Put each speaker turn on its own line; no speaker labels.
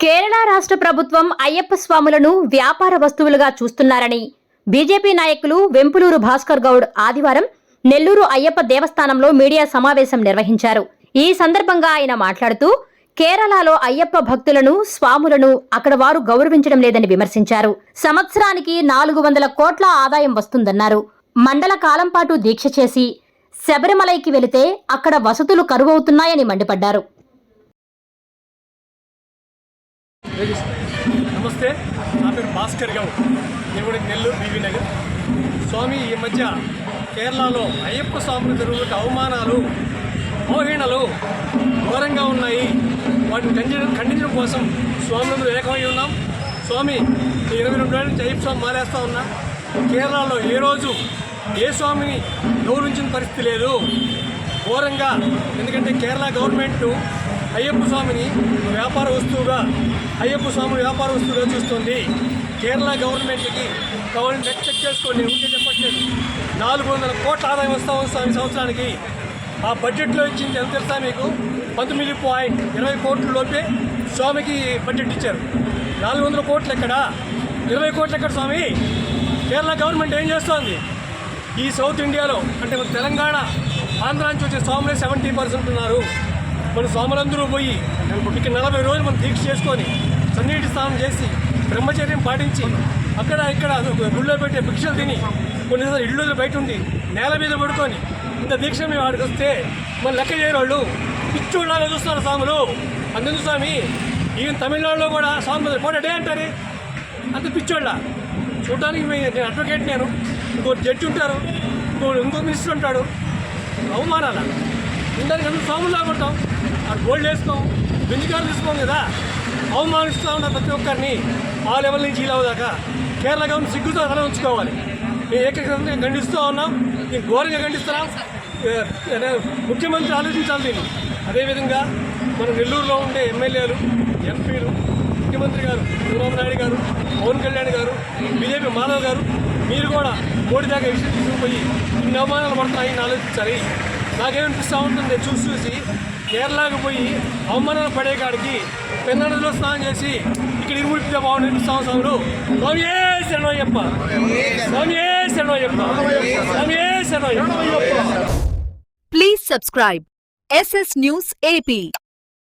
కేరళ రాష్ట్ర ప్రభుత్వం అయ్యప్ప స్వాములను వ్యాపార వస్తువులుగా చూస్తున్నారని బీజేపీ నాయకులు వెంపులూరు భాస్కర్ గౌడ్ ఆదివారం నెల్లూరు అయ్యప్ప దేవస్థానంలో మీడియా సమావేశం నిర్వహించారు. ఈ సందర్భంగా ఆయన మాట్లాడుతూ కేరళలో అయ్యప్ప భక్తులను స్వాములను అక్కడ వారు గౌరవించడం లేదని విమర్శించారు. సంవత్సరానికి నాలుగు వందల కోట్ల ఆదాయం వస్తుందన్నారు. మండల కాలం పాటు దీక్ష చేసి శబరిమలైకి వెళితే అక్కడ వసతులు కరువవుతున్నాయని మండిపడ్డారు.
నమస్తే నా పేరు భాస్కర్ గౌడ్. నేను కూడా నెల్లూరు బీవీ నగర్. స్వామి ఈ మధ్య కేరళలో అయ్యప్ప స్వాములు జరుగుతున్న అవమానాలు అవహేళనలు ఘోరంగా ఉన్నాయి. వాటిని ఖండించడం ఖండించడం కోసం స్వాములందరూ ఏకమై ఉన్నాం. స్వామి ఇరవై రెండు ఏళ్ళ నుంచి అయ్యప్ప స్వామి మారేస్తూ ఉన్నా. కేరళలో ఏ రోజు ఏ స్వామిని గౌరవించిన పరిస్థితి లేదు. ఘోరంగా. ఎందుకంటే కేరళ గవర్నమెంట్ అయ్యప్ప స్వామిని వ్యాపార వస్తువుగా అయ్యప్ప స్వామిని వ్యాపార వస్తువుగా చూస్తుంది. కేరళ గవర్నమెంట్కి గవర్నమెంట్ చెక్ చేసుకోండి. ఉంటే చెప్పట్లేదు నాలుగు వందల కోట్ల ఆదాయం వస్తా ఉంది స్వామి సంవత్సరానికి. ఆ బడ్జెట్లో ఇచ్చింది ఎంత తెలుసా మీకు? పంతొమ్మిది పాయింట్ ఇరవై కోట్ల లోపే స్వామికి బడ్జెట్ ఇచ్చారు. నాలుగు వందల కోట్లు ఎక్కడ? ఇరవై కోట్లు ఎక్కడ స్వామి? కేరళ గవర్నమెంట్ ఏం చేస్తోంది? ఈ సౌత్ ఇండియాలో అంటే మన తెలంగాణ ఆంధ్ర నుంచి వచ్చే స్వాములే సెవెంటీ పర్సెంట్ ఉన్నారు. మన స్వాములందరూ పోయి ఇక నలభై రోజులు మనం దీక్ష చేసుకొని సన్నిటి స్నానం చేసి బ్రహ్మచర్యం పాటించి అక్కడ ఇక్కడ గుళ్ళో పెట్టే భిక్షలు తిని కొన్నిసార్లు ఇళ్ళు బయట ఉండి నేల మీద పడుకొని ఇంత దీక్ష మేము ఆడికి వస్తే మన లెక్క చేయని వాళ్ళు పిచ్చోళ్ళలాగా చూస్తున్నారు స్వాములు. అందుకు స్వామి ఈవెన్ తమిళనాడులో కూడా స్వామి పోటీ డే అంటారు? అంత పిచ్చోళ్ళ. చూడడానికి నేను అడ్వకేట్ నేను. ఇంకో జడ్జి ఉంటారు. ఇంకో ఇంకో మినిస్టర్ ఉంటాడు. అవమానాలు. ఉండడానికి అందరూ సాములు కొడతాం అక్కడ గోల్డ్ వేసుకోం. బెంజికారులు తీసుకోం కదా. అవమానిస్తూ ఉన్న ప్రతి ఒక్కరిని ఆ లెవెల్ నుంచి ఇలా దాకా కేరళ గవర్నమెంట్ సిగ్గుతో అలా ఉంచుకోవాలి. మేము ఏకగ్రంగా ఖండిస్తూ ఉన్నాం. నేను ఘోరంగా ఖండిస్తున్నాం ముఖ్యమంత్రి ఆలోచించాలి దీన్ని. అదేవిధంగా మన నెల్లూరులో ఉండే ఎమ్మెల్యేలు ఎంపీలు ముఖ్యమంత్రి గారు చంద్రబాబు నాయుడు గారు పవన్ కళ్యాణ్ గారు బీజేపీ మాధవ్ గారు మీరు కూడా మోడీ దాకా విషయం తీసుకుపోయి ఇన్ని అవమానాలు పడుతున్నాయి ఆలోచించాలి. నాకేమనిపిస్తూ ఉంటుంది చూసి చూసి కేరళకు పోయి అవమానాలు పడే కాడికి పెన్నడలో స్నానం చేసి ఇక్కడ ఇరుముడిపితే బాగుంటుంది అనిపిస్తాం స్వాములు స్వామి ఏ శరణయ్యప్ప. స్వామి ఏ శరణయ్యప్ప. స్వామి ఏ శరణయ్యప్ప.
Please subscribe SS news AP